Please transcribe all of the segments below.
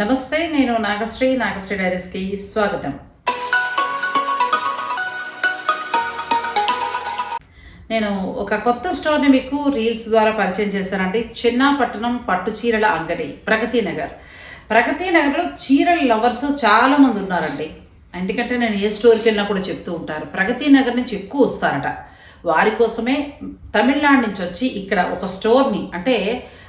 నమస్తే నేను నాగశ్రీ. నాగశ్రీ డైరీస్కి స్వాగతం. నేను ఒక కొత్త స్టోర్ని మీకు రీల్స్ ద్వారా పరిచయం చేశానండి. చిన్నపట్నం పట్టు చీరల అంగడి ప్రగతి నగర్. ప్రగతి నగర్లో చీరల లవర్స్ చాలా మంది ఉన్నారండి. ఎందుకంటే నేను ఏ స్టోర్కి వెళ్ళినా కూడా చెప్తూ ఉంటారు ప్రగతి నగర్ నుంచి ఎక్కువ వస్తారట. వారి కోసమే తమిళనాడు నుంచి వచ్చి ఇక్కడ ఒక స్టోర్ని అంటే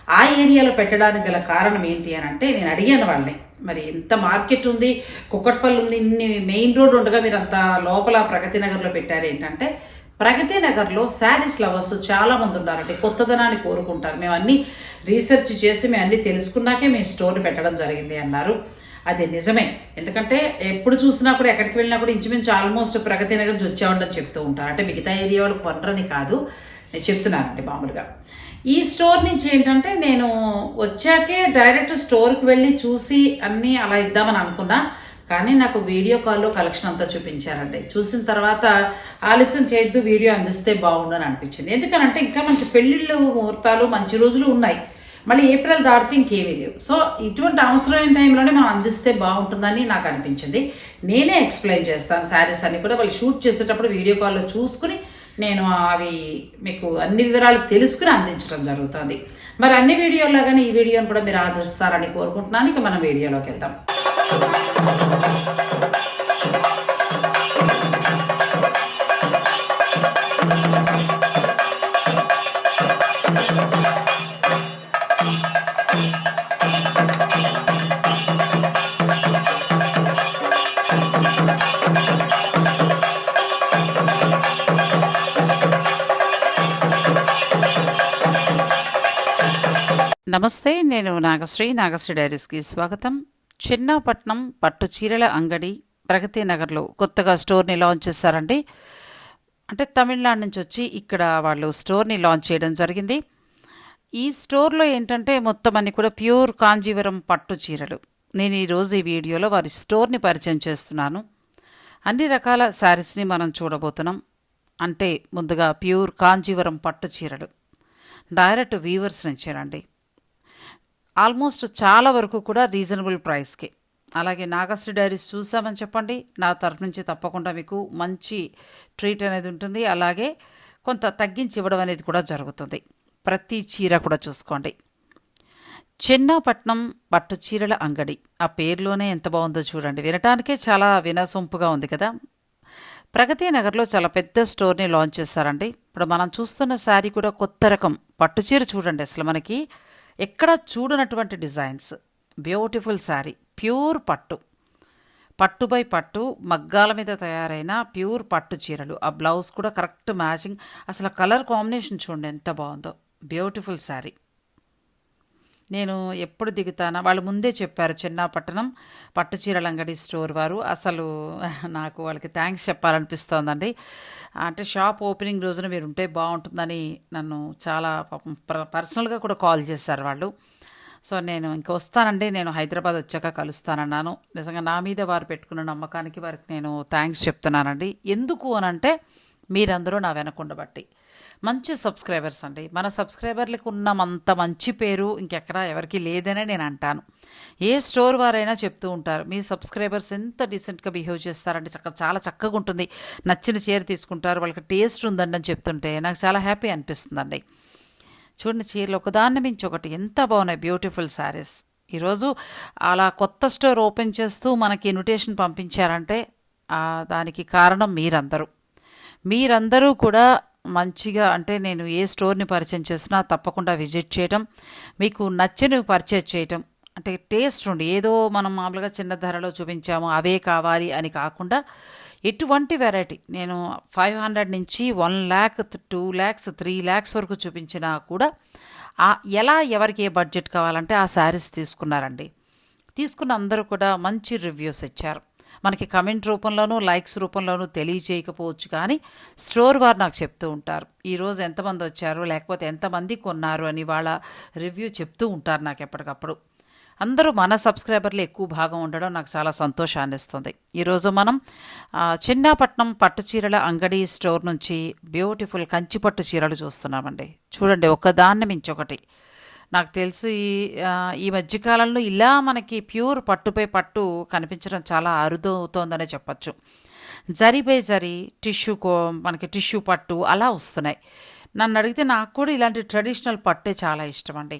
ఆ ఏరియాలో పెట్టడానికి గల కారణం ఏంటి అని అంటే నేను అడిగాను వాళ్ళని. మరి ఎంత మార్కెట్ ఉంది కుక్కట్పల్లి ఉంది ఇన్ని మెయిన్ రోడ్ ఉండగా మీరు అంత లోపల ప్రగతి నగర్లో పెట్టారు ఏంటంటే ప్రగతి నగర్లో శారీస్ లవర్స్ చాలామంది ఉన్నారంటే ఉన్నారండి. కొత్తదనాన్ని కోరుకుంటారు. మేము అన్నీ రీసెర్చ్ చేసి మేము అన్నీ తెలుసుకున్నాకే మేము స్టోర్ పెట్టడం జరిగింది అన్నారు. అది నిజమే. ఎందుకంటే ఎప్పుడు చూసినా కూడా ఎక్కడికి వెళ్ళినా కూడా ఇంచుమించు ఆల్మోస్ట్ ప్రగతి నగర్ నుంచి వచ్చామని చెప్తూ ఉంటారు. అంటే మిగతా ఏరియా వాళ్ళు కొనరని కాదు. నేను చెప్తున్నానండి మామూలుగా. ఈ స్టోర్ నుంచి ఏంటంటే నేను వచ్చాకే డైరెక్ట్ స్టోర్కి వెళ్ళి చూసి అన్నీ అలా ఇద్దామని అనుకున్నా. కానీ నాకు వీడియో కాల్లో కలెక్షన్ అంతా చూపించారండి. చూసిన తర్వాత ఆలస్యం చేయొద్దు వీడియో అందిస్తే బాగుండు అని అనిపించింది. ఎందుకనంటే ఇంకా మంచి పెళ్ళిళ్ళు ముహూర్తాలు మంచి రోజులు ఉన్నాయి. మళ్ళీ ఏప్రిల్ దాటితే ఇంకేమీ లేవు. సో ఇటువంటి అవసరమైన టైంలోనే మనం అందిస్తే బాగుంటుందని నాకు అనిపించింది. నేనే ఎక్స్ప్లెయిన్ చేస్తాను శారీస్ అన్ని కూడా. వాళ్ళు షూట్ చేసేటప్పుడు వీడియో కాల్లో చూసుకుని నేను అవి మీకు అన్ని వివరాలు తెలుసుకుని అందించడం జరుగుతుంది. మరి అన్ని వీడియోల్లో కానీ ఈ వీడియోని కూడా మీరు ఆదరిస్తారని కోరుకుంటున్నాను. ఇక మనం వీడియోలోకి వెళ్దాం. నమస్తే నేను నాగశ్రీ. నాగశ్రీ డైరీస్కి స్వాగతం. చిన్నపట్నం పట్టు చీరల అంగడి ప్రగతి నగర్లో కొత్తగా స్టోర్ని లాంచ్ చేశారండి. అంటే తమిళనాడు నుంచి వచ్చి ఇక్కడ వాళ్ళు స్టోర్ని లాంచ్ చేయడం జరిగింది. ఈ స్టోర్లో ఏంటంటే మొత్తం అన్ని కూడా ప్యూర్ కాంజీవరం పట్టు చీరలు. నేను ఈరోజు ఈ వీడియోలో వారి స్టోర్ని పరిచయం చేస్తున్నాను. అన్ని రకాల శారీస్ని మనం చూడబోతున్నాం. అంటే ముందుగా ప్యూర్ కాంజీవరం పట్టు చీరలు. డైరెక్ట్ వీవర్స్ నుంచేనండి ఆల్మోస్ట్ చాలా వరకు కూడా రీజనబుల్ ప్రైస్కి. అలాగే నాగశ్రీ డైరీస్ చూసామని చెప్పండి. నా తరఫు నుంచి తప్పకుండా మీకు మంచి ట్రీట్ అనేది ఉంటుంది. అలాగే కొంత తగ్గించి ఇవ్వడం అనేది కూడా జరుగుతుంది. ప్రతి చీర కూడా చూసుకోండి. చిన్నపట్నం పట్టు చీరల అంగడి. ఆ పేరులోనే ఎంత బాగుందో చూడండి. వినటానికే చాలా వినసొంపుగా ఉంది కదా. ప్రగతి నగర్లో చాలా పెద్ద స్టోర్ని లాంచ్ చేశారండి. ఇప్పుడు మనం చూస్తున్న శారీ కూడా కొత్త రకం. పట్టు చీర చూడండి అసలు మనకి. ఎక్కడ చూడనటువంటి డిజైన్స్. బ్యూటిఫుల్ శారీ ప్యూర్ పట్టు. పట్టు బై పట్టు మగ్గాల మీద తయారైన ప్యూర్ పట్టు చీరలు. ఆ బ్లౌజ్ కూడా కరెక్ట్ మ్యాచింగ్. అసలు కలర్ కాంబినేషన్ చూడండి ఎంత బాగుందో. బ్యూటిఫుల్ శారీ. నేను ఎప్పుడు దిగుతానా? వాళ్ళు ముందే చెప్పారు చిన్నపట్టణం పట్టుచీరల అంగడి స్టోర్ వారు. అసలు నాకు వాళ్ళకి థ్యాంక్స్ చెప్పాలనిపిస్తోందండి. అంటే షాప్ ఓపెనింగ్ రోజున మీరు ఉంటే బాగుంటుందని నన్ను చాలా పర్సనల్గా కూడా కాల్ చేశారు వాళ్ళు. సో నేను ఇంక వస్తానండి. నేను హైదరాబాద్ వచ్చాక కలుస్తానన్నాను. నిజంగా నా మీద వారు పెట్టుకున్న నమ్మకానికి వారికి నేను థ్యాంక్స్ చెప్తున్నానండి. ఎందుకు అనంటే మీరందరూ నా వెనకుండబట్టి మంచి సబ్స్క్రైబర్స్ అండి. మన సబ్స్క్రైబర్లకు ఉన్నంత మంచి పేరు ఇంకెక్కడా ఎవరికి లేదనే నేను అంటాను. ఏ స్టోర్ వారైనా చెప్తూ ఉంటారు మీ సబ్స్క్రైబర్స్ ఎంత డీసెంట్గా బిహేవ్ చేస్తారంటే చక్క చాలా చక్కగా ఉంటుంది. నచ్చిన చీర తీసుకుంటారు వాళ్ళకి టేస్ట్ ఉందండి అని చెప్తుంటే నాకు చాలా హ్యాపీ అనిపిస్తుందండి. చూడండి చీరలు ఒకదాన్ని మించి ఒకటి ఎంత బాగున్నాయి. బ్యూటిఫుల్ శారీస్. ఈరోజు అలా కొత్త స్టోర్ ఓపెన్ చేస్తూ మనకి ఇన్విటేషన్ పంపించారంటే దానికి కారణం మీరందరూ. మీరందరూ కూడా మంచిగా అంటే నేను ఏ స్టోర్ని పరిచయం చేసినా తప్పకుండా విజిట్ చేయటం మీకు నచ్చినవి పర్చేజ్ చేయటం అంటే టేస్ట్ ఉండి ఏదో మనం మామూలుగా చిన్న ధరలో చూపించాము అవే కావాలి అని కాకుండా ఎటువంటి వెరైటీ నేను ఫైవ్ హండ్రెడ్ నుంచి one lakh two lakhs three lakhs వరకు చూపించినా కూడా ఎలా ఎవరికి ఏ బడ్జెట్ కావాలంటే ఆ శారీస్ తీసుకున్నారండి. తీసుకున్న అందరూ కూడా మంచి రివ్యూస్ ఇచ్చారు. మనకి కమెంట్ రూపంలోనూ లైక్స్ రూపంలోనూ తెలియజేయకపోవచ్చు కానీ స్టోర్ వారు నాకు చెప్తూ ఉంటారు. ఈరోజు ఎంతమంది వచ్చారు లేకపోతే ఎంతమంది కొన్నారు అని వాళ్ళ రివ్యూ చెప్తూ ఉంటారు నాకు ఎప్పటికప్పుడు. అందరూ మన సబ్స్క్రైబర్లు ఎక్కువ భాగం ఉండడం నాకు చాలా సంతోషాన్ని ఇస్తుంది ఈరోజు మనం చిన్నపట్నం పట్టు చీరల అంగడి స్టోర్ నుంచి బ్యూటిఫుల్ కంచి పట్టు చీరలు చూస్తున్నామండి. చూడండి ఒకదాన్ని మించి ఒకటి నాకు తెలిసి ఈ మధ్యకాలంలో ఇలా మనకి ప్యూర్ పట్టుపై పట్టు కనిపించడం చాలా అరుదవుతోందనే చెప్పచ్చు. జరిపై జరి టిష్యూ కో మనకి టిష్యూ పట్టు అలా వస్తున్నాయి. నన్ను అడిగితే నాకు కూడా ఇలాంటి ట్రెడిషనల్ పట్టే చాలా ఇష్టం అండి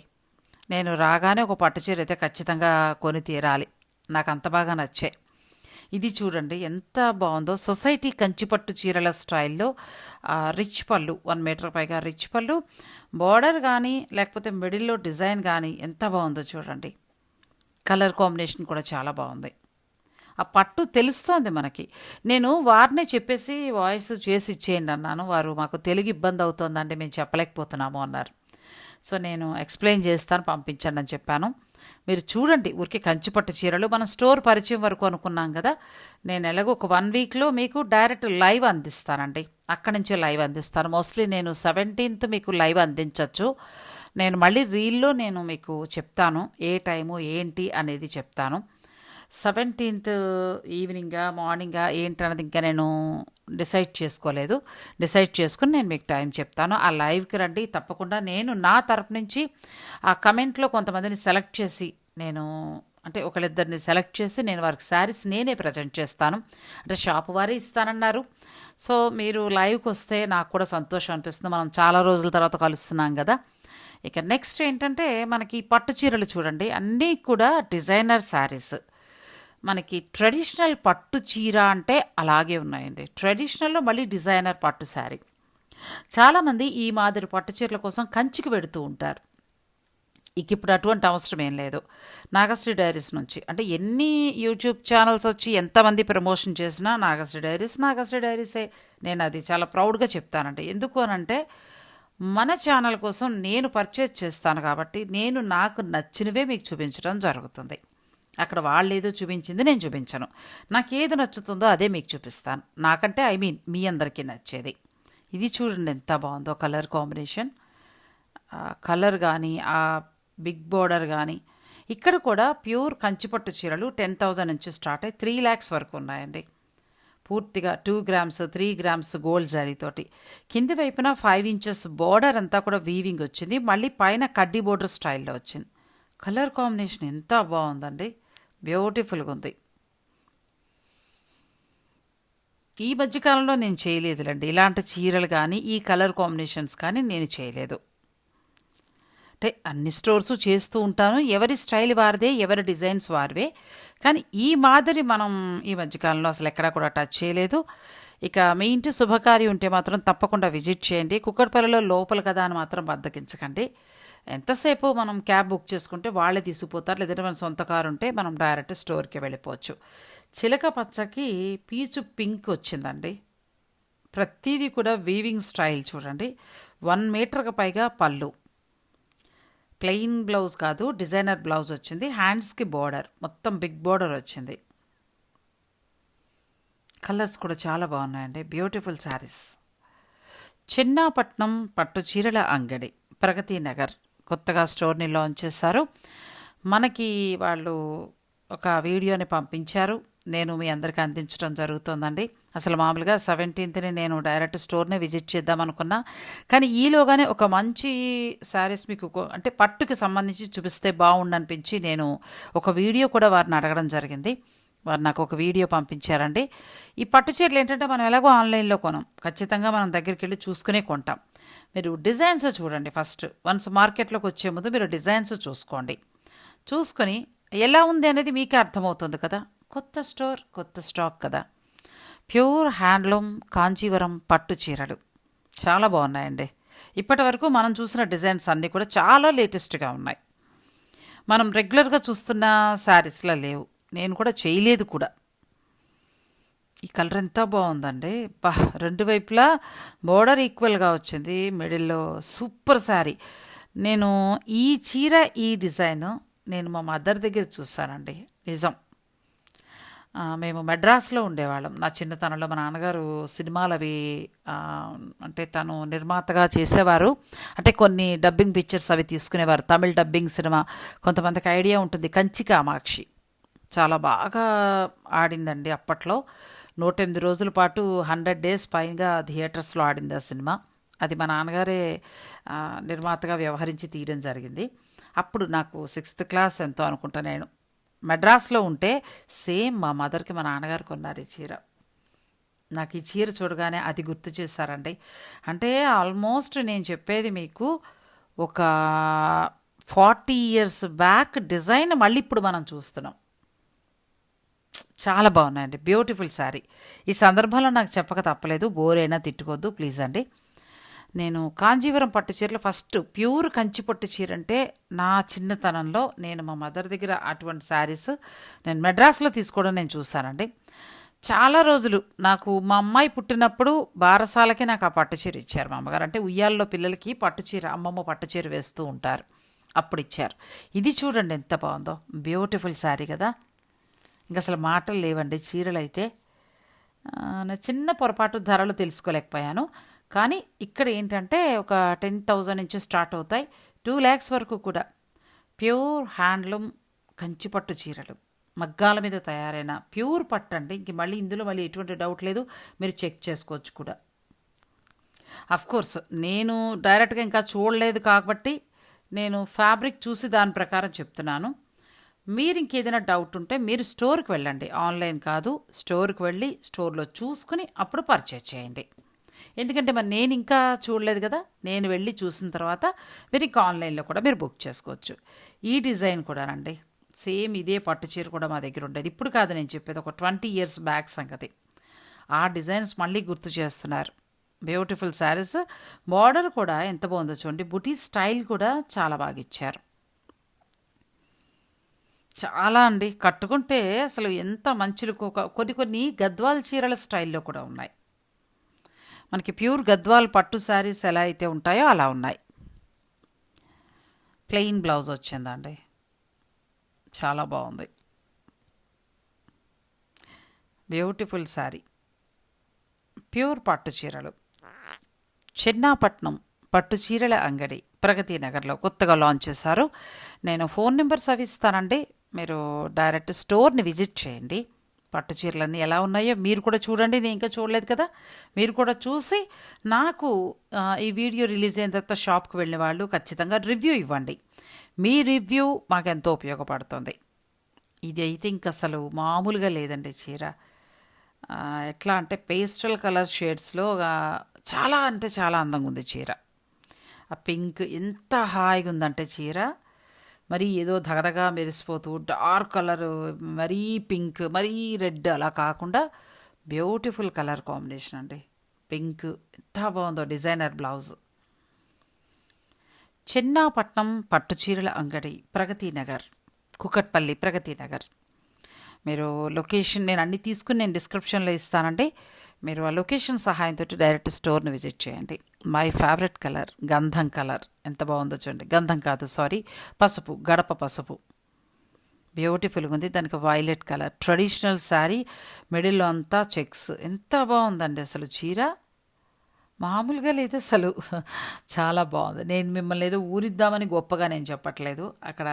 నేను రాగానే ఒక పట్టు చీర అయితే ఖచ్చితంగా కొని తీరాలి. నాకు అంత బాగా నచ్చాయి ఇది చూడండి ఎంత బాగుందో. సొసైటీ కంచిపట్టు చీరల స్టైల్లో రిచ్ పళ్ళు వన్ మీటర్ పైగా రిచ్ పళ్ళు. బార్డర్ కానీ లేకపోతే మిడిల్లో డిజైన్ కానీ ఎంత బాగుందో చూడండి. కలర్ కాంబినేషన్ కూడా చాలా బాగుంది. ఆ పట్టు తెలుస్తోంది మనకి. నేను వారినే చెప్పేసి వాయిస్ చేసి ఇచ్చేయండి అన్నాను. వారు మాకు తెలుగు ఇబ్బంది అవుతుందంటే మేము చెప్పలేకపోతున్నాము అన్నారు. సో నేను ఎక్స్ప్లెయిన్ చేస్తాను పంపించండి అని చెప్పాను. మీరు చూడండి ఊరికే కంచిపట్టు చీరలు మనం స్టోర్ పరిచయం వరకు అనుకున్నాం కదా. నేను ఎలాగో ఒక వన్ వీక్లో మీకు డైరెక్ట్ లైవ్ అందిస్తానండి. అక్కడి నుంచే లైవ్ అందిస్తాను. మోస్ట్లీ నేను సెవెంటీన్త్ మీకు లైవ్ అందించవచ్చు నేను మళ్ళీ రీల్లో నేను మీకు చెప్తాను ఏ టైము ఏంటి అనేది చెప్తాను. సెవెంటీన్త్ ఈవినింగా మార్నింగా ఏంటన్నది ఇంకా నేను డిసైడ్ చేసుకోలేదు. డిసైడ్ చేసుకుని నేను మీకు టైం చెప్తాను. ఆ లైవ్కి రండి. తప్పకుండా నేను నా తరపు నుంచి ఆ కమెంట్లో కొంతమందిని సెలెక్ట్ చేసి నేను అంటే ఒకళ్ళిద్దరిని సెలెక్ట్ చేసి నేను వారికి శారీస్ నేనే ప్రజెంట్ చేస్తాను. అంటే షాప్ వారే ఇస్తానన్నారు. సో మీరు లైవ్కి వస్తే నాకు కూడా సంతోషం అనిపిస్తుంది. మనం చాలా రోజుల తర్వాత కలుస్తున్నాం కదా. ఇక నెక్స్ట్ ఏంటంటే మనకి పట్టు చీరలు చూడండి. అన్నీ కూడా డిజైనర్ శారీస్. మనకి ట్రెడిషనల్ పట్టు చీర అంటే అలాగే ఉన్నాయండి. ట్రెడిషనల్లో మళ్ళీ డిజైనర్ పట్టు శారీ. చాలామంది ఈ మాదిరి పట్టు చీరల కోసం కంచికి పెడుతూ ఉంటారు. ఇక ఇప్పుడు అటువంటి అవసరం ఏం లేదు. నాగశ్రీ డైరీస్ నుంచి. అంటే ఎన్ని యూట్యూబ్ ఛానల్స్ వచ్చి ఎంతమంది ప్రమోషన్ చేసినా నాగశ్రీ డైరీస్ నాగశ్రీ డైరీసే. నేను అది చాలా ప్రౌడ్గా చెప్తానండి. ఎందుకు అనంటే మన ఛానల్ కోసం నేను పర్చేజ్ చేస్తాను కాబట్టి నేను నాకు నచ్చినవే మీకు చూపించడం జరుగుతుంది. అక్కడ వాళ్ళు ఏదో చూపించింది నేను చూపించను. నాకు ఏది నచ్చుతుందో అదే మీకు చూపిస్తాను. నాకంటే ఐ మీన్ మీ అందరికీ నచ్చేది. ఇది చూడండి ఎంత బాగుందో కలర్ కాంబినేషన్. కలర్ కానీ ఆ బిగ్ బోర్డర్ కానీ ఇక్కడ కూడా ప్యూర్ కంచిపట్టు చీరలు టెన్ థౌజండ్ నుంచి స్టార్ట్ అయ్యి త్రీ ల్యాక్స్ వరకు ఉన్నాయండి. పూర్తిగా two grams three grams gold జరీతోటి కింది వైపున ఫైవ్ ఇంచెస్ బోర్డర్ అంతా కూడా వీవింగ్ వచ్చింది. మళ్ళీ పైన కడ్డీ బోర్డర్ స్టైల్లో వచ్చింది. కలర్ కాంబినేషన్ ఎంత బాగుందండి. బ్యూటిఫుల్గా ఉంది. ఈ మధ్యకాలంలో నేను చేయలేదులేండి. ఇలాంటి చీరలు కానీ ఈ కలర్ కాంబినేషన్స్ కానీ నేను చేయలేదు. అంటే అన్ని స్టోర్స్ చేస్తూ ఉంటాను. ఎవరి స్టైల్ వారిదే ఎవరి డిజైన్స్ వారివే. కానీ ఈ మాదిరి మనం ఈ మధ్యకాలంలో అసలు ఎక్కడా కూడా టచ్ చేయలేదు. ఇక మీ ఇంటి శుభకార్యం ఉంటే మాత్రం తప్పకుండా విజిట్ చేయండి. కుక్కడపల్లిలో లోపల కదా అని మాత్రం బద్దకించకండి. ఎంతసేపు మనం క్యాబ్ బుక్ చేసుకుంటే వాళ్ళే తీసుకుపోతారు లేదంటే మన సొంత కారు ఉంటే మనం డైరెక్ట్ స్టోర్కి వెళ్ళిపోవచ్చు. చిలక పచ్చకి పీచు పింక్ వచ్చిందండి. ప్రతిదీ కూడా వీవింగ్ స్టైల్ చూడండి. వన్ మీటర్కి పైగా పళ్ళు. ప్లెయిన్ బ్లౌజ్ కాదు డిజైనర్ బ్లౌజ్ వచ్చింది. హ్యాండ్స్కి బోర్డర్ మొత్తం బిగ్ బోర్డర్ వచ్చింది. కలర్స్ కూడా చాలా బాగున్నాయండి. బ్యూటిఫుల్ శారీస్ చిన్నాపట్నం పట్టు చీరల అంగడి ప్రగతి నగర్. కొత్తగా స్టోర్ని లాంచ్ చేశారు. మనకి వాళ్ళు ఒక వీడియోని పంపించారు. నేను మీ అందరికీ అందించడం జరుగుతుందండి. అసలు మామూలుగా సెవెంటీన్త్ని నేను డైరెక్ట్ స్టోర్నే విజిట్ చేద్దాం అనుకున్నా కానీ ఈలోగానే ఒక మంచి శారీస్ మీకు అంటే పట్టుకి సంబంధించి చూపిస్తే బాగుండనిపించి నేను ఒక వీడియో కూడా వారిని అడగడం జరిగింది. వారు నాకు ఒక వీడియో పంపించారండి. ఈ పట్టు చీరలు ఏంటంటే మనం ఎలాగో ఆన్లైన్లో కొనం. ఖచ్చితంగా మనం దగ్గరికి వెళ్ళి చూసుకునే కొంటాం. మీరు డిజైన్స్ చూడండి ఫస్ట్. వన్స్ మార్కెట్లోకి వచ్చే ముందు మీరు డిజైన్స్ చూసుకోండి. చూసుకొని ఎలా ఉంది అనేది మీకే అర్థమవుతుంది కదా. కొత్త స్టోర్ కొత్త స్టాక్ కదా. ప్యూర్ హ్యాండ్లూమ్ కాంచీవరం పట్టు చీరలు. చాలా బాగున్నాయండి. ఇప్పటి వరకు మనం చూసిన డిజైన్స్ అన్నీ కూడా చాలా లేటెస్ట్గా ఉన్నాయి. మనం రెగ్యులర్గా చూస్తున్న శారీస్లో లేవు. నేను కూడా చేయలేదు కూడా. ఈ కలర్ ఎంత బాగుందండి. బా రెండు వైపులా బోర్డర్ ఈక్వల్గా వచ్చింది. మిడిల్లో సూపర్ శారీ. నేను ఈ చీర ఈ డిజైన్ నేను మా మదర్ దగ్గర చూసానండి నిజం. మేము మెడ్రాస్లో ఉండేవాళ్ళం. నా చిన్నతనంలో మా నాన్నగారు సినిమాలు అవి అంటే తను నిర్మాతగా చేసేవారు. అంటే కొన్ని డబ్బింగ్ పిక్చర్స్ అవి తీసుకునేవారు. Tamil dubbing cinema. కొంతమందికి ఐడియా ఉంటుంది. కంచి కామాక్షి చాలా బాగా ఆడిందండి అప్పట్లో. నూట ఎనిమిది రోజుల పాటు హండ్రెడ్ డేస్ పైగా థియేటర్స్లో ఆడింది ఆ సినిమా. అది మా నాన్నగారే నిర్మాతగా వ్యవహరించి తీయడం జరిగింది. అప్పుడు నాకు సిక్స్త్ క్లాస్ ఎంతో అనుకుంటా నేను. మెడ్రాస్లో ఉంటే సేమ్ మా మదర్కి మా నాన్నగారు కొన్నారు ఈ చీర. నాకు ఈ చీర చూడగానే అది గుర్తు చేశారండి. అంటే ఆల్మోస్ట్ నేను చెప్పేది మీకు ఒక ఫార్టీ ఇయర్స్ బ్యాక్ డిజైన్ మళ్ళీ ఇప్పుడు మనం చూస్తున్నాం. చాలా బాగున్నాయండి. బ్యూటిఫుల్ శారీ ఈ సందర్భంలో నాకు చెప్పక తప్పలేదు. బోరైనా తిట్టుకోవద్దు. ప్లీజ్ అండి. నేను కాంజీవరం పట్టు చీరలు ఫస్ట్ ప్యూర్ కంచి పట్టు చీర అంటే నా చిన్నతనంలో నేను మా మదర్ దగ్గర అటువంటి శారీస్ నేను మెడ్రాస్లో తీసుకోవడం నేను చూశానండి. చాలా రోజులు నాకు మా అమ్మాయి పుట్టినప్పుడు బారసాలకి నాకు ఆ పట్టు చీర ఇచ్చారు మా అమ్మగారు. అంటే ఉయ్యాల్లో పిల్లలకి పట్టు చీర అమ్మమ్మ పట్టు చీర వేస్తూ ఉంటారు. అప్పుడు ఇచ్చారు. ఇది చూడండి ఎంత బాగుందో. బ్యూటిఫుల్ శారీ కదా. ఇంకా అసలు మాటలు లేవండి చీరలు అయితే నా చిన్న పొరపాటు ధరలు తెలుసుకోలేకపోయాను. కానీ ఇక్కడ ఏంటంటే ఒక టెన్ థౌజండ్ నుంచి స్టార్ట్ అవుతాయి. టూ ల్యాక్స్ వరకు కూడా. ప్యూర్ హ్యాండ్లూమ్ కంచిపట్టు చీరలు. మగ్గాల మీద తయారైన ప్యూర్ పట్టు అండి. ఇంక మళ్ళీ ఇందులో మళ్ళీ ఎటువంటి డౌట్ లేదు. మీరు చెక్ చేసుకోవచ్చు కూడా. అఫ్ కోర్స్ నేను డైరెక్ట్గా ఇంకా చూడలేదు కాబట్టి నేను ఫ్యాబ్రిక్ చూసి దాని ప్రకారం చెప్తున్నాను. మీరు ఇంకేదైనా డౌట్ ఉంటే మీరు స్టోర్కి వెళ్ళండి. ఆన్లైన్ కాదు స్టోర్కి వెళ్ళి స్టోర్లో చూసుకుని అప్పుడు పర్చేజ్ చేయండి. ఎందుకంటే మరి నేను ఇంకా చూడలేదు కదా నేను వెళ్ళి చూసిన తర్వాత మీరు ఇంకా ఆన్లైన్లో కూడా మీరు బుక్ చేసుకోవచ్చు. ఈ డిజైన్ కూడానండి సేమ్ ఇదే పట్టు చీర కూడా మా దగ్గర ఉండేది. ఇప్పుడు కాదు నేను చెప్పేది ఒక ట్వంటీ ఇయర్స్ బ్యాక్ సంగతి. ఆ డిజైన్స్ మళ్ళీ గుర్తు చేస్తున్నారు. బ్యూటిఫుల్ శారీస్ బార్డర్ కూడా ఎంత బాగుందో చూడండి. బుటీ స్టైల్ కూడా చాలా బాగా ఇచ్చారు. చాలా అండి. కట్టుకుంటే అసలు ఎంత మంచులు కొన్ని కొన్ని గద్వాల్ చీరల స్టైల్లో కూడా ఉన్నాయి. మనకి ప్యూర్ గద్వాల్ పట్టు శారీస్ ఎలా అయితే ఉంటాయో అలా ఉన్నాయి. ప్లెయిన్ బ్లౌజ్ వచ్చిందండి. చాలా బాగుంది. బ్యూటిఫుల్ శారీ. ప్యూర్ పట్టు చీరలు. చిన్నాపట్నం పట్టు చీరల అంగడి ప్రగతి నగర్లో కొత్తగా లాంచ్ చేశారు. నేను ఫోన్ నెంబర్స్ అవి ఇస్తానండి మీరు డైరెక్ట్ స్టోర్ని విజిట్ చేయండి. పట్టు చీరలన్నీ ఎలా ఉన్నాయో మీరు కూడా చూడండి. నేను ఇంకా చూడలేదు కదా. మీరు కూడా చూసి నాకు ఈ వీడియో రిలీజ్ అయిన తర్వాత షాప్కి వెళ్ళిన వాళ్ళు ఖచ్చితంగా రివ్యూ ఇవ్వండి. మీ రివ్యూ మాకెంతో ఉపయోగపడుతుంది. ఇది అయితే ఇంక అసలు మామూలుగా లేదండి చీర. ఎట్లా అంటే పేస్టల్ కలర్ షేడ్స్లో చాలా అంటే చాలా అందంగా ఉంది చీర. ఆ పింక్ ఎంత హాయిగా ఉందంటే చీర. మరీ ఏదో ధగధగా మెరిసిపోతూ డార్క్ కలర్ మరీ పింక్ మరీ రెడ్ అలా కాకుండా బ్యూటిఫుల్ కలర్ కాంబినేషన్ అండి. పింక్ ఎంత బాగుందో డిజైనర్ బ్లౌజ్. చెన్నాపట్నం పట్టు చీరల అంగడి ప్రగతి నగర్ కుకట్పల్లి ప్రగతి నగర్. మీరు లొకేషన్ నేను అన్ని తీసుకుని నేను డిస్క్రిప్షన్లో ఇస్తానండి మీరు ఆ లొకేషన్ సహాయంతో డైరెక్ట్ స్టోర్ని విజిట్ చేయండి. మై ఫేవరెట్ కలర్ గంధం కలర్ ఎంత బాగుందో చూడండి. గంధం కాదు సారీ పసుపు గడప పసుపు. బ్యూటిఫుల్గా ఉంది. దానికి వైలెట్ కలర్ ట్రెడిషనల్ శారీ మిడిల్లో అంతా చెక్స్ ఎంత బాగుందండి అసలు చీర. మామూలుగా లేదు అసలు. చాలా బాగుంది. నేను మిమ్మల్ని ఏదో ఊరిద్దామని గొప్పగా నేను చెప్పట్లేదు. అక్కడ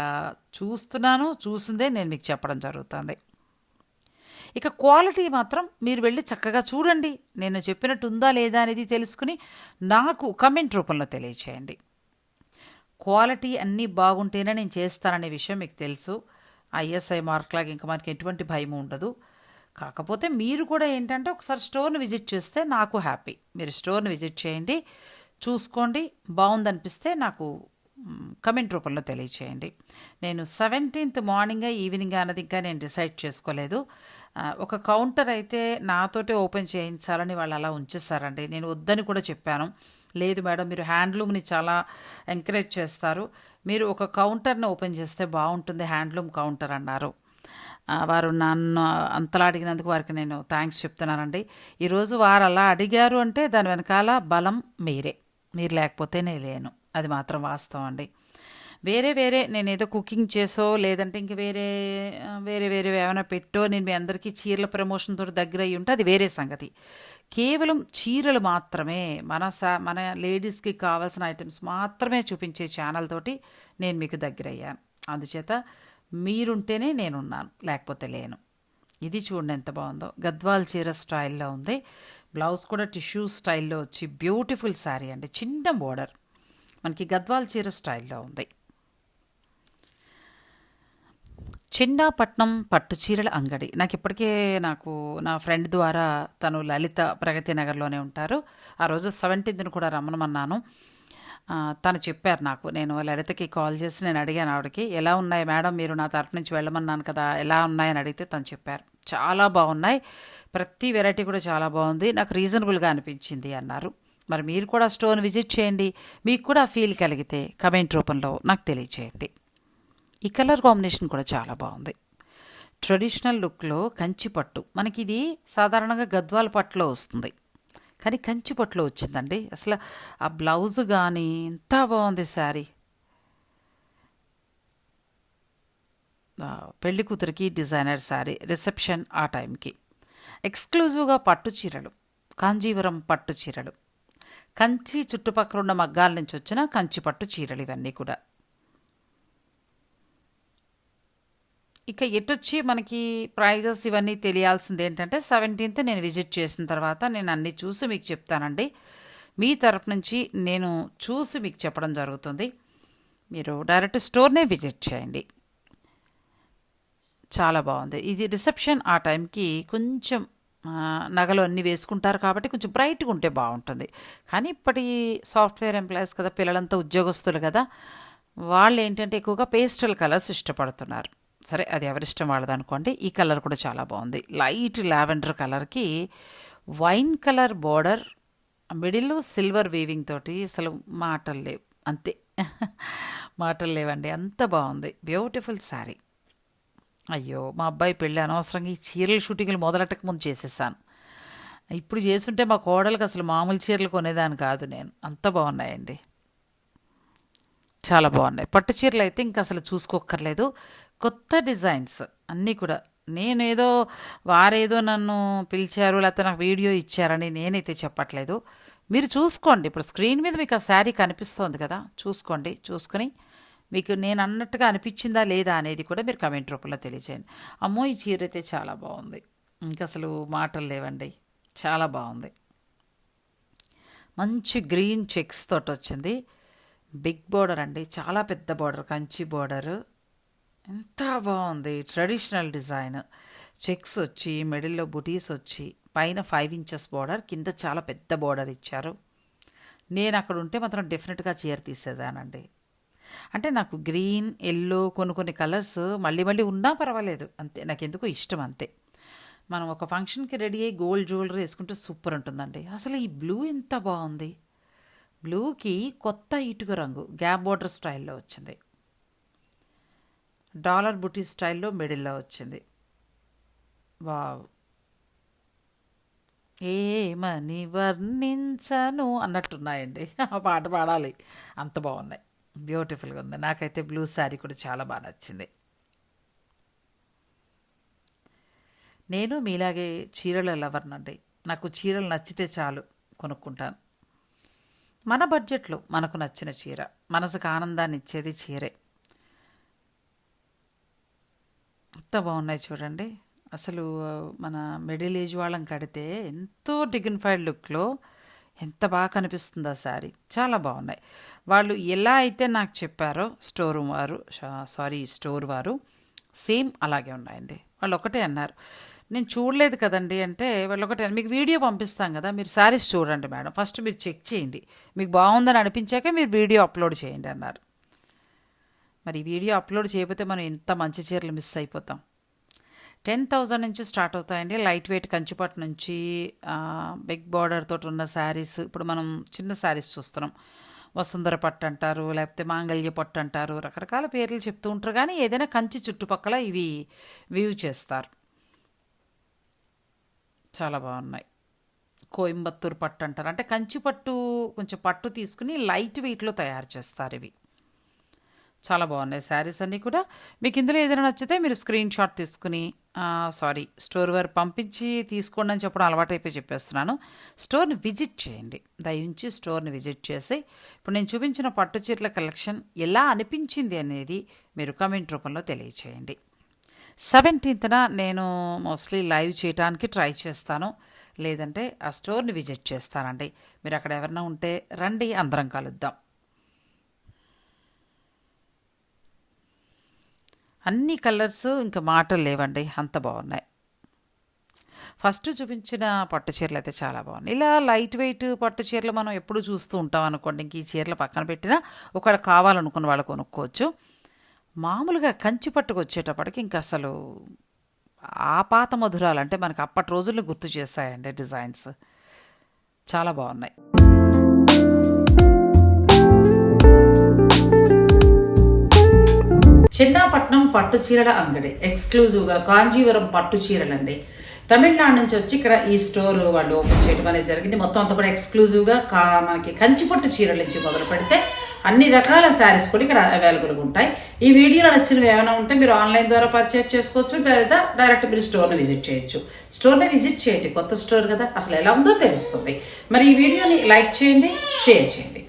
చూస్తున్నాను చూసిందే నేను మీకు చెప్పడం జరుగుతుంది. ఇక క్వాలిటీ మాత్రం మీరు వెళ్ళి చక్కగా చూడండి. నేను చెప్పినట్టు ఉందా లేదా అనేది తెలుసుకుని నాకు కమెంట్ రూపంలో తెలియచేయండి. క్వాలిటీ అన్నీ బాగుంటేనే నేను చేస్తాననే విషయం మీకు తెలుసు. ఐఎస్ఐ మార్క్ లాగా ఇంకా మనకి ఎటువంటి భయం ఉండదు. కాకపోతే మీరు కూడా ఏంటంటే ఒకసారి స్టోర్ని విజిట్ చేస్తే నాకు హ్యాపీ. మీరు స్టోర్ని విజిట్ చేయండి చూసుకోండి బాగుందనిపిస్తే నాకు కమెంట్ రూపంలో తెలియచేయండి. నేను సెవెంటీన్త్ మార్నింగ్ ఈవినింగ్ అన్నది ఇంకా నేను డిసైడ్ చేసుకోలేదు. ఒక కౌంటర్ అయితే నాతోటే ఓపెన్ చేయించాలని వాళ్ళు అలా ఉంచేస్తారండి నేను వద్దని కూడా చెప్పాను. లేదు మేడం మీరు హ్యాండ్లూమ్ని చాలా ఎంకరేజ్ చేస్తారు. మీరు ఒక కౌంటర్ని ఓపెన్ చేస్తే బాగుంటుంది హ్యాండ్లూమ్ కౌంటర్ అన్నారు. వారు నన్ను అంతలా అడిగినందుకు వారికి నేను థ్యాంక్స్ చెప్తున్నానండి. ఈరోజు వారు అలా అడిగారు అంటే దాని వెనకాల బలం మీరే. మీరు లేకపోతే నేను లేను. అది మాత్రం వాస్తవం అండి. వేరే వేరే నేను ఏదో కుకింగ్ చేసో లేదంటే ఇంక వేరే వేరే వేరే ఏమైనా పెట్టో నేను మీ అందరికీ చీరల ప్రమోషన్ తోటి దగ్గర అయ్యి ఉంటే అది వేరే సంగతి. కేవలం చీరలు మాత్రమే మన సా మన లేడీస్కి కావాల్సిన ఐటమ్స్ మాత్రమే చూపించే ఛానల్ తోటి నేను మీకు దగ్గర అయ్యాను. అందుచేత మీరుంటేనే నేనున్నాను లేకపోతే లేను. ఇది చూడండి ఎంత బాగుందో. గద్వాల్ చీర స్టైల్లో ఉంది. బ్లౌజ్ కూడా టిష్యూ స్టైల్లో వచ్చి బ్యూటిఫుల్ శారీ అండి. చిన్న బోర్డర్. మనకి గద్వాల్ చీర స్టైల్లో ఉంది. చిన్నపట్నం పట్టు చీరల అంగడి. నాకు ఇప్పటికే నాకు నా ఫ్రెండ్ ద్వారా తను లలిత ప్రగతి నగర్లోనే ఉంటారు. ఆ రోజు సెవెంటీన్త్ని కూడా రమ్మనమన్నాను. తను చెప్పారు నాకు. నేను లలితకి కాల్ చేసి నేను అడిగాను ఆవిడకి ఎలా ఉన్నాయి మేడం? మీరు నా తరపు నుంచి వెళ్ళమన్నాను కదా ఎలా ఉన్నాయని అడిగితే తను చెప్పారు. చాలా బాగున్నాయి. ప్రతి వెరైటీ కూడా చాలా బాగుంది. నాకు రీజనబుల్గా అనిపించింది అన్నారు. మరి మీరు కూడా స్టోర్ విజిట్ చేయండి. మీకు కూడా ఫీల్ కలిగితే కమెంట్ రూపంలో నాకు తెలియచేయండి. ఈ కలర్ కాంబినేషన్ కూడా చాలా బాగుంది. ట్రెడిషనల్ లుక్లో కంచి పట్టు. మనకి ఇది సాధారణంగా గద్వాల పట్టులో వస్తుంది. కానీ కంచి పట్టులో వచ్చిందండి. అసలు ఆ బ్లౌజ్ కానీ ఎంత బాగుంది శారీ. పెళ్ళి కూతురికి డిజైనర్ శారీ రిసెప్షన్ ఆ టైంకి. ఎక్స్క్లూజివ్గా పట్టు చీరలు. కాంజీవరం పట్టు చీరలు. కంచి చుట్టుపక్కల ఉన్న మగ్గాల నుంచి వచ్చిన కంచి పట్టు చీరలు ఇవన్నీ కూడా. ఇక ఎటొచ్చి మనకి ప్రైజెస్ ఇవన్నీ తెలియాల్సింది ఏంటంటే సెవెంటీన్త్ నేను విజిట్ చేసిన తర్వాత నేను అన్నీ చూసి మీకు చెప్తానండి. మీ తరపు నుంచి నేను చూసి మీకు చెప్పడం జరుగుతుంది. మీరు డైరెక్ట్ స్టోర్నే విజిట్ చేయండి. చాలా బాగుంది. ఇది రిసెప్షన్ ఆ టైంకి కొంచెం నగలు అన్నీ వేసుకుంటారు కాబట్టి కొంచెం బ్రైట్గా ఉంటే బాగుంటుంది. కానీ ఇప్పటి సాఫ్ట్వేర్ ఎంప్లాయీస్ కదా పిల్లలంతా ఉద్యోగస్తులు కదా వాళ్ళు ఏంటంటే ఎక్కువగా పేస్టల్ కలర్స్ ఇష్టపడుతున్నారు. సరే అది ఎవరిష్టం వాళ్ళదనుకోండి ఈ కలర్ కూడా చాలా బాగుంది. లైట్ లావెండర్ కలర్కి వైన్ కలర్ బార్డర్ మిడిల్లో సిల్వర్ వీవింగ్ తోటి అసలు మాటలు లేవు. అంతే. మాటలు లేవండి. అంత బాగుంది. బ్యూటిఫుల్ శారీ. అయ్యో మా అబ్బాయి పెళ్ళి అనవసరంగా ఈ చీరల షూటింగ్లు మొదలెట్టక ముందు చేసేసాను. ఇప్పుడు చేస్తుంటే మా కోడలకు అసలు మామూలు చీరలు కొనేదాన్ని కాదు నేను. అంత బాగున్నాయండి. చాలా బాగున్నాయి. పట్టు చీరలు అయితే ఇంకా అసలు చూసుకోక్కర్లేదు. కొత్త డిజైన్స్ అన్నీ కూడా. నేనేదో వారేదో నన్ను పిలిచారు లేకపోతే నాకు వీడియో ఇచ్చారని నేనైతే చెప్పట్లేదు. మీరు చూసుకోండి. ఇప్పుడు స్క్రీన్ మీద మీకు ఆ శారీ కనిపిస్తోంది కదా. చూసుకోండి చూసుకొని మీకు నేను అన్నట్టుగా అనిపించిందా లేదా అనేది కూడా మీరు కమెంట్ రూపంలో తెలియజేయండి. అమ్మో ఈ చీర అయితే చాలా బాగుంది. ఇంకా అసలు మాటలు లేవండి. చాలా బాగుంది. మంచి గ్రీన్ చెక్స్ తోటి వచ్చింది బిగ్ బోర్డర్ అండి. చాలా పెద్ద బోర్డర్ కంచి బోర్డర్. ఎంత బాగుంది. Traditional design. చెక్స్ వచ్చి మిడిల్లో బుటీస్ వచ్చి పైన ఫైవ్ ఇంచెస్ బోర్డర్ కింద చాలా పెద్ద బోర్డర్ ఇచ్చారు. నేను అక్కడ ఉంటే మాత్రం డెఫినెట్గా చీర తీసేదానండి అంటే నాకు గ్రీన్ ఎల్లో కొన్ని కొన్ని కలర్స్ మళ్ళీ మళ్ళీ ఉన్నా పర్వాలేదు. అంతే. నాకు ఎందుకో ఇష్టం అంతే. మనం ఒక ఫంక్షన్కి రెడీ అయ్యి గోల్డ్ జ్యువెలరీ వేసుకుంటే సూపర్ ఉంటుందండి. అసలు ఈ బ్లూ ఎంత బాగుంది. బ్లూకి కొత్త ఇటుక రంగు గ్యాప్ బోర్డర్ స్టైల్లో వచ్చింది. డాలర్ బుటీ స్టైల్లో మిడిల్లో వచ్చింది. వావ్. ఏమని వర్ణించను అన్నట్టున్నాయండి. ఆ పాట పాడాలి. అంత బాగున్నాయి. బ్యూటిఫుల్గా ఉంది. నాకైతే బ్లూ శారీ కూడా చాలా బాగా నచ్చింది. నేను మీలాగే చీరల లవర్నండి. నాకు చీరలు నచ్చితే చాలు కొనుక్కుంటాను. మన బడ్జెట్లో మనకు నచ్చిన చీర మనసుకు ఆనందాన్ని ఇచ్చేది చీరే. ఎంత బాగున్నాయి చూడండి. అసలు మన మిడిల్ ఏజ్ వాళ్ళం కడితే ఎంతో డిగ్నిఫైడ్ లుక్లో ఎంత బాగా కనిపిస్తుంది ఆ శారీ. చాలా బాగున్నాయి. వాళ్ళు ఎలా అయితే నాకు చెప్పారో స్టోర్ వారు సారీ స్టోర్ వారు సేమ్ అలాగే ఉన్నాయండి. వాళ్ళు ఒకటే అన్నారు. నేను చూడలేదు కదండి అంటే వాళ్ళు ఒకటి మీకు వీడియో పంపిస్తాం కదా మీరు శారీస్ చూడండి మేడం. ఫస్ట్ మీరు చెక్ చేయండి. మీకు బాగుందని అనిపించాక మీరు వీడియో అప్లోడ్ చేయండి అన్నారు. మరి వీడియో అప్లోడ్ చేయకపోతే మనం ఇంత మంచి చీరలు మిస్ అయిపోతాం. టెన్ థౌజండ్ నుంచి స్టార్ట్ అవుతాయండి. లైట్ వెయిట్ కంచిపట్టు నుంచి బిగ్ బార్డర్ తోటి ఉన్న శారీస్. ఇప్పుడు మనం చిన్న శారీస్ చూస్తున్నాం. వసుంధర పట్టు అంటారు లేకపోతే మాంగళ్య పట్టు అంటారు. రకరకాల పేర్లు చెప్తూ ఉంటారు. కానీ ఏదైనా కంచి చుట్టుపక్కల ఇవి వ్యూ చేస్తారు. చాలా బాగున్నాయి. కోయంబత్తూరు పట్టు అంటారు. అంటే కంచి పట్టు కొంచెం పట్టు తీసుకుని లైట్ వెయిట్లో తయారు చేస్తారు ఇవి. చాలా బాగున్నాయి శారీస్ అన్నీ కూడా. మీకు ఇందులో ఏదైనా నచ్చితే మీరు స్క్రీన్ షాట్ తీసుకుని సారీ స్టోర్ వారు పంపించి తీసుకోండి అని చెప్పడం అలవాటైపోయి చెప్పేస్తున్నాను. స్టోర్ని విజిట్ చేయండి. దయించి స్టోర్ని విజిట్ చేసి ఇప్పుడు నేను చూపించిన పట్టు చీరల కలెక్షన్ ఎలా అనిపించింది అనేది మీరు కమెంట్ రూపంలో తెలియచేయండి. సెవెంటీన్త్న నేను మోస్ట్లీ లైవ్ చేయడానికి ట్రై చేస్తాను. లేదంటే ఆ స్టోర్ని విజిట్ చేస్తానండి. మీరు అక్కడ ఎవరైనా ఉంటే రండి అందరం కలుద్దాం. అన్ని కలర్స్ ఇంకా మాటలు లేవండి. అంత బాగున్నాయి. ఫస్ట్ చూపించిన పట్టు చీరలు అయితే చాలా బాగున్నాయి. ఇలా లైట్ వెయిట్ పట్టు చీరలు మనం ఎప్పుడు చూస్తూ ఉంటాం అనుకోండి. ఇంక ఈ చీరలు పక్కన పెట్టినా ఒకవేళ కావాలనుకున్న వాళ్ళు కొనుక్కోవచ్చు. మామూలుగా కంచి పట్టుకొచ్చేటప్పటికి ఇంకా అసలు ఆ పాత మధురాలు అంటే మనకి అప్పటి రోజుల్లో గుర్తు చేస్తాయండి డిజైన్స్. చాలా బాగున్నాయి. చిన్నపట్నం పట్టు చీరల అంగడి. ఎక్స్క్లూజివ్గా కాంజీవరం పట్టు చీరలండి. తమిళనాడు నుంచి వచ్చి ఇక్కడ ఈ స్టోర్ వాళ్ళు ఓపెన్ చేయడం అనేది జరిగింది. మొత్తం అంతా కూడా ఎక్స్క్లూజివ్గా కా మనకి కంచి పట్టు చీరల నుంచి మొదలు పెడితే అన్ని రకాల శారీస్ కూడా ఇక్కడ అవైలబుల్గా ఉంటాయి. ఈ వీడియోలో నచ్చినవి ఏమైనా ఉంటే మీరు ఆన్లైన్ ద్వారా పర్చేజ్ చేసుకోవచ్చు లేదా డైరెక్ట్ మీరు స్టోర్ని విజిట్ చేయొచ్చు. స్టోర్ని విజిట్ చేయండి. కొత్త స్టోర్ కదా. అసలు ఎలా ఉందో తెలుస్తుంది. మరి ఈ వీడియోని లైక్ చేయండి షేర్ చేయండి.